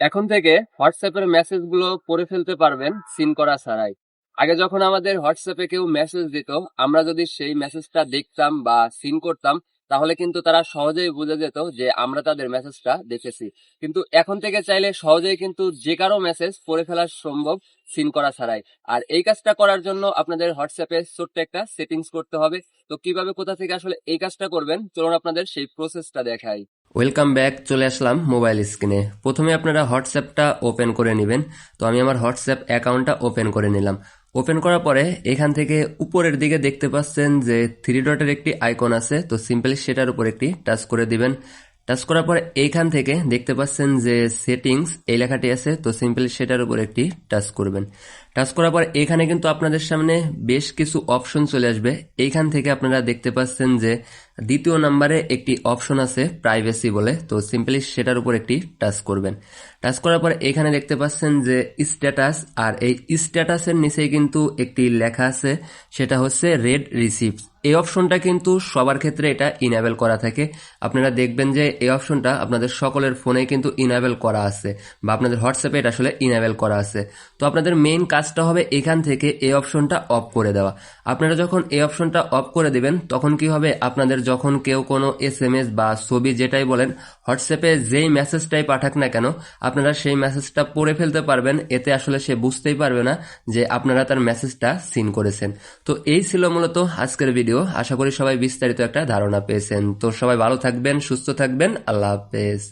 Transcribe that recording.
এখন থেকে হোয়াটসঅ্যাপের মেসেজগুলো পড়ে ফেলতে পারবেন সিন করা ছাড়াই। আগে যখন আমাদের হোয়াটসঅ্যাপে কেউ মেসেজ দিত, আমরা যদি সেই মেসেজটা দেখতাম বা সিন করতাম, তাহলে কিন্তু তারা সহজেই বুঝে যেত যে আমরা তাদের মেসেজটা দেখেছি। কিন্তু এখন থেকে চাইলে সহজেই কিন্তু যে কারও মেসেজ পড়ে ফেলা সম্ভব সিন করা ছাড়াই। আর এই কাজটা করার জন্য আপনাদের হোয়াটসঅ্যাপে ছোট্ট একটা সেটিংস করতে হবে। তো কীভাবে কোথা থেকে আসলে এই কাজটা করবেন, চলুন আপনাদের সেই প্রসেসটা দেখাই। ওয়েলকাম ব্যাক চলে আসলাম মোবাইল স্ক্রিনে প্রথমে আপনারা হোয়াটসঅ্যাপটা ওপেন করে নেবেন। তো আমি আমার হোয়াটসঅ্যাপ অ্যাকাউন্টটা ওপেন করে নিলাম। ওপেন করার পরে এখান থেকে উপরের দিকে দেখতে পাচ্ছেন যে থ্রি ডটের একটি আইকন আছে। তো সিম্পলি সেটার উপর একটি টাচ করে দিবেন। টাচ করার পর এইখান থেকে দেখতে পাচ্ছেন যে সেটিংস এই লেখাটি আছে, তো সিম্পলি সেটার উপর একটি টাচ করবেন। টাচ করার পর এখানে কিন্তু আপনাদের সামনে বেশ কিছু অপশন চলে আসবে। এইখান থেকে আপনারা দেখতে পাচ্ছেন যে দ্বিতীয় নাম্বারে একটি অপশন আছে প্রাইভেসি বলে, তো সিম্পলি সেটার উপর একটি টাচ করবেন। টাচ করার পর এখানে দেখতে পাচ্ছেন যে স্ট্যাটাস আর এই স্ট্যাটাসের নিচেই কিন্তু একটি লেখা আছে, সেটা হচ্ছে রেড রিসিপ্ট এই অপশনটা কিন্তু সবার ক্ষেত্রে এটা ইনেবল করা থাকে। আপনারা দেখবেন যে এই অপশনটা আপনাদের সকলের ফোনে কিন্তু ইনেবল করা আছে বা আপনাদের হোয়াটসঅ্যাপে এটা আসলে ইনেবল করা আছে। তো আপনাদের মেইন কাজটা হবে এখান থেকে এই অপশনটা অফ করে দেওয়া। আপনারা যখন এই অপশনটা অফ করে দিবেন, তখন কি হবে? আপনাদের যখন কেউ কোনো এস এম এস বা ছবি যেটাই বলেন, হোয়াটসঅ্যাপে যেই মেসেজটাই পাঠাক না কেন, আপনারা সেই মেসেজটা পড়ে ফেলতে পারবেন। এতে আসলে সে বুঝতেই পারবে না যে আপনারা তার মেসেজটা সিন করেছেন। তো এই ছিল মূলত আজকের ভিডিও। আশা করি সবাই বিস্তারিত একটা ধারণা পেয়েছেন। তো সবাই ভালো থাকবেন, সুস্থ থাকবেন। আল্লাহ হাফেজ।